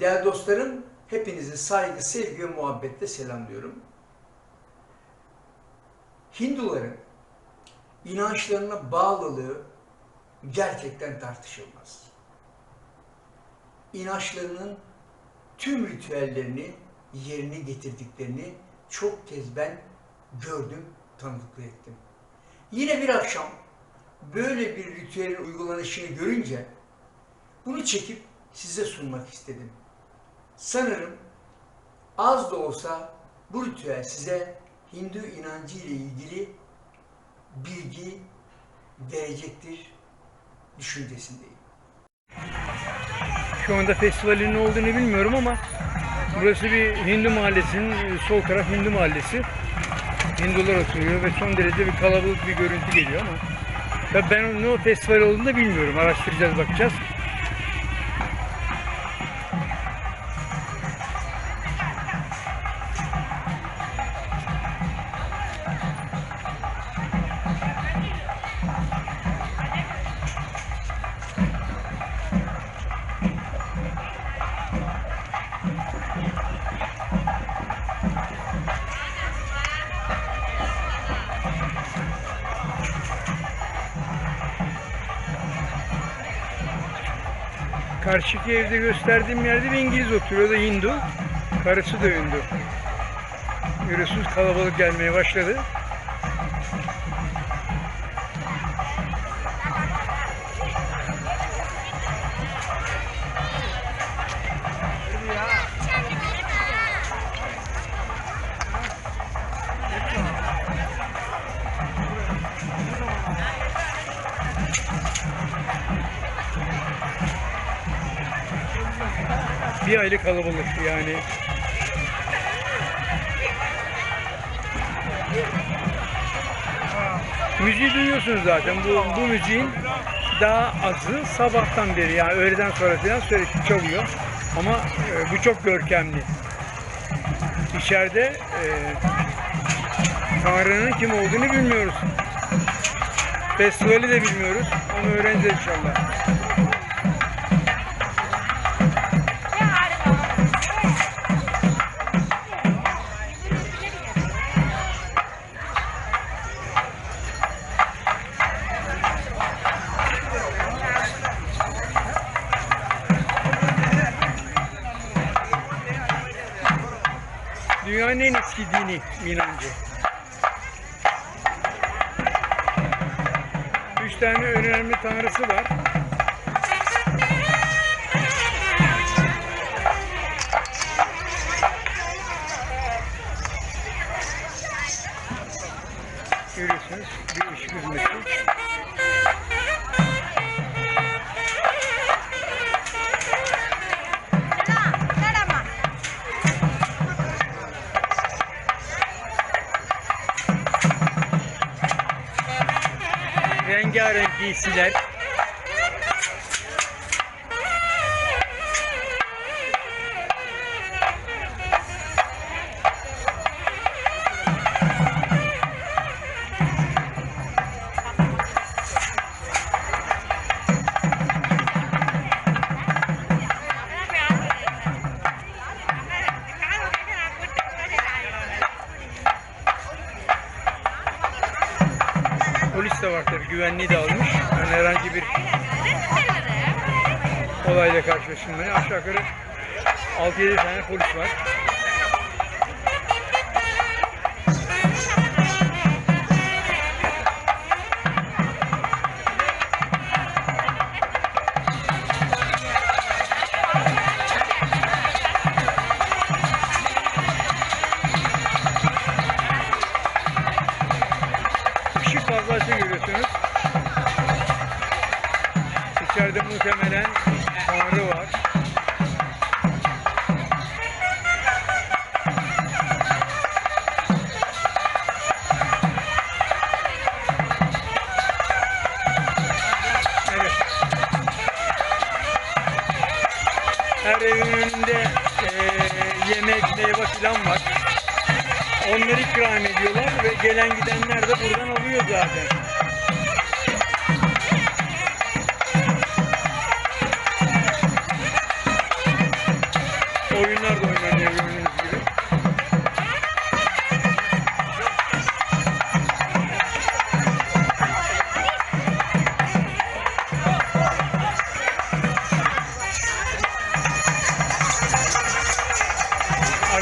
Değerli dostlarım, hepinizi saygı, sevgi ve muhabbetle selamlıyorum. Hinduların inançlarına bağlılığı gerçekten tartışılmaz. İnançlarının tüm ritüellerini yerine getirdiklerini çok kez ben gördüm, tanıklık ettim. Yine bir akşam böyle bir ritüelin uygulanışını görünce bunu çekip size sunmak istedim. Sanırım az da olsa bu ritüel size Hindu inancı ile ilgili bilgi verecektir düşüncesindeyim. Şu anda festivalin ne olduğunu bilmiyorum ama burası bir Hindu mahallesinin sol taraf Hindu mahallesi. Hindular oturuyor ve son derece bir kalabalık bir görüntü geliyor ama ben ne o festival olduğunu da bilmiyorum. Araştıracağız, bakacağız. Karşıki evde gösterdiğim yerde bir İngiliz oturuyor o da Hindu. Karısı da Hindu. Görüyorsunuz kalabalık gelmeye başladı. Bir aylık kalabalık yani. Müziği duyuyorsunuz zaten. Bu, bu müziğin daha azı sabahtan beri yani öğleden sonra falan sürekli çalıyor. Ama e, bu çok görkemli. İçeride e, Tanrı'nın kim olduğunu bilmiyoruz. Festivali de bilmiyoruz ama öğreneceğiz inşallah. Dünyanın en eski dini inancı. Üç tane önemli tanrısı var. Görüyorsunuz Giysiler. Polis de var tabii güvenliği de almış. Olayla karşılaşılmıyor. Aşağı yukarı 6-7 tane polis var. Işık fazlası görüyorsunuz. İçeride muhtemelen yemek, meyve filan var. Onları ikram ediyorlar ve gelen gidenler de buradan alıyor zaten.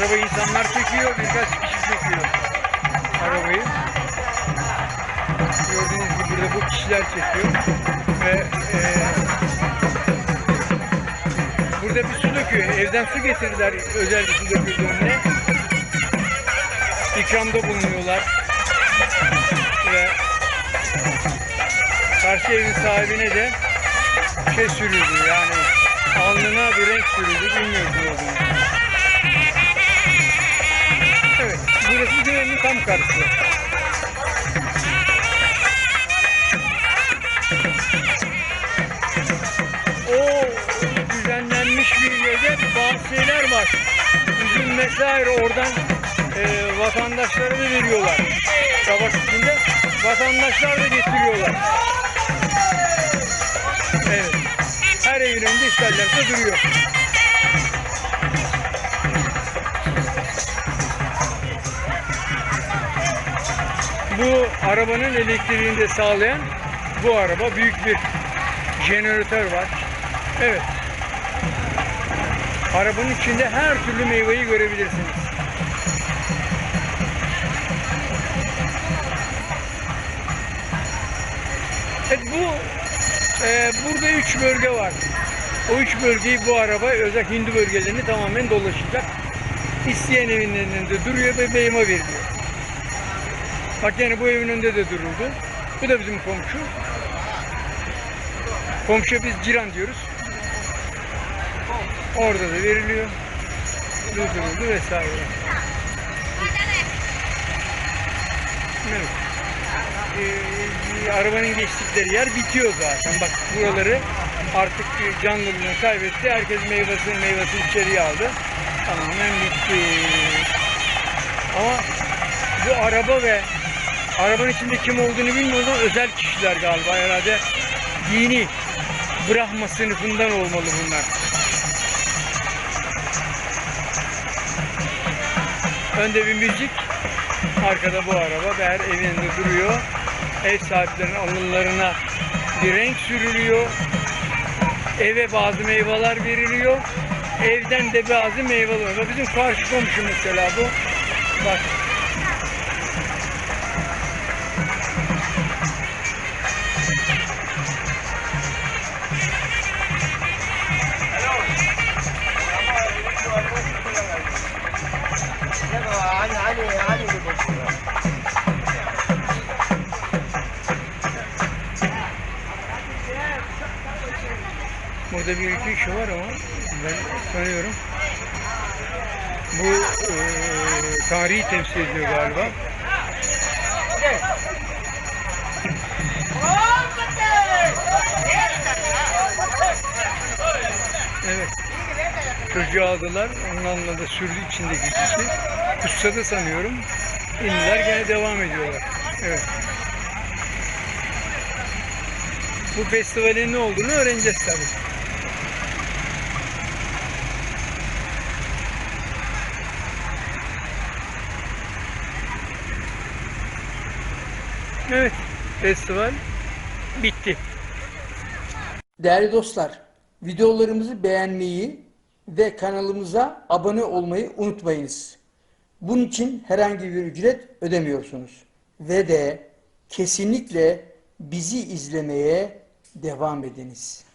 Arabayı insanlar çekiyor, birkaç kişi çekiyor arabayı. Gördüğünüz gibi burada bu kişiler çekiyor ve eee Burada bir su döküyor. Evden su getirdiler özel bir su döküldü önüne. İkramda bulunuyorlar. Ve karşı evin sahibine de şey sürüldü yani alnına bir renk sürüldü bilmiyoruz. Burası güvenli tam karşısı. o düzenlenmiş bir yerde bazı var. Üzüm vesaire oradan e, vatandaşlara da veriyorlar. Savaş içinde vatandaşlar da getiriyorlar. Evet. Her evin önünde isterlerse duruyor. Bu arabanın elektriğini de sağlayan bu araba büyük bir jeneratör var. Evet. Arabanın içinde her türlü meyveyi görebilirsiniz. Evet bu e, burada üç bölge var. O üç bölgeyi bu araba özel Hindu bölgelerini tamamen dolaşacak. İsteyen evinin önünde duruyor ve beyime veriliyor. Bak yani bu evin önünde de duruldu. Bu da bizim komşu. Komşuya biz ciran diyoruz. Orada da veriliyor. Durduruldu vesaire. Evet. Ee, arabanın geçtikleri yer bitiyor zaten. Bak buraları artık canlılığını kaybetti. Herkes meyvesini meyvesini içeriye aldı. Tamamen bitti. Ama bu araba ve arabanın içinde kim olduğunu bilmiyoruz ama özel kişiler galiba herhalde dini Brahma sınıfından olmalı bunlar. Önde bir müzik, arkada bu araba her evinde duruyor. Ev sahiplerinin alınlarına bir renk sürülüyor. Eve bazı meyveler veriliyor. Evden de bazı meyveler. Bizim karşı komşu mesela bu. Bak Burada bir iki kişi var ama ben sanıyorum bu eee tarihi temsil ediyor galiba. Evet. Çocuğu aldılar. Onunla da sürdü içindeki kişi. Kutsadı sanıyorum. İndiler gene devam ediyorlar. Evet. Bu festivalin ne olduğunu öğreneceğiz tabii. Evet, festival bitti. Değerli dostlar, videolarımızı beğenmeyi ve kanalımıza abone olmayı unutmayınız. Bunun için herhangi bir ücret ödemiyorsunuz. Ve de kesinlikle bizi izlemeye devam ediniz.